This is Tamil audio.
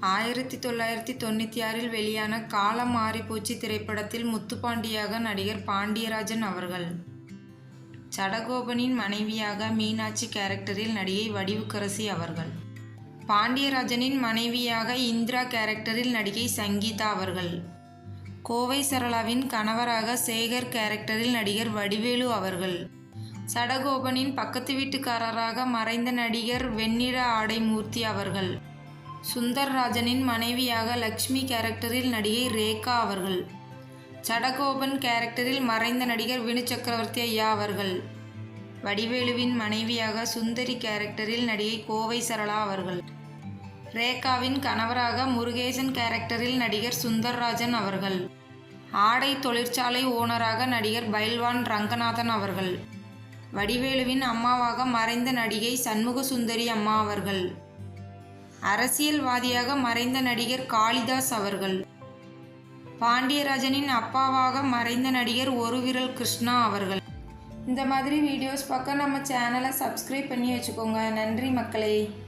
ஆயிரத்தி தொள்ளாயிரத்தி தொண்ணூற்றி ஆறில் வெளியான காலம் மாறிப்போச்சு திரைப்படத்தில் முத்துப்பாண்டியாக நடிகர் பாண்டியராஜன் அவர்கள். சடகோபனின் மனைவியாக மீனாட்சி கேரக்டரில் நடிகை வடிவுக்கரசி அவர்கள். பாண்டியராஜனின் மனைவியாக இந்திரா கேரக்டரில் நடிகை சங்கீதா அவர்கள். கோவை சரளாவின் கணவராக சேகர் கேரக்டரில் நடிகர் வடிவேலு அவர்கள். சடகோபனின் பக்கத்து வீட்டுக்காரராக மறைந்த நடிகர் வெண்ணிற ஆடை மூர்த்தி அவர்கள். சுந்தர்ராஜனின் மனைவியாக லக்ஷ்மி கேரக்டரில் நடிகை ரேகா அவர்கள். சடகோபன் கேரக்டரில் மறைந்த நடிகர் வினு சக்கரவர்த்தி ஐயா அவர்கள். வடிவேலுவின் மனைவியாக சுந்தரி கேரக்டரில் நடிகை கோவை சரளா அவர்கள். ரேகாவின் கணவராக முருகேசன் கேரக்டரில் நடிகர் சுந்தர்ராஜன் அவர்கள். ஆடை தொழிற்சாலை ஓனராக நடிகர் பைல்வான் ரங்கநாதன் அவர்கள். வடிவேலுவின் அம்மாவாக மறைந்த நடிகை சண்முக சுந்தரி அம்மா அவர்கள். அரசியல்வாதியாக மறைந்த நடிகர் காளிதாஸ் அவர்கள். பாண்டியராஜனின் அப்பாவாக மறைந்த நடிகர் ஒரு விரல் கிருஷ்ணா அவர்கள். இந்த மாதிரி வீடியோஸ் பார்க்க நம்ம சேனலை சப்ஸ்கிரைப் பண்ணி வச்சுக்கோங்க. நன்றி மக்களே.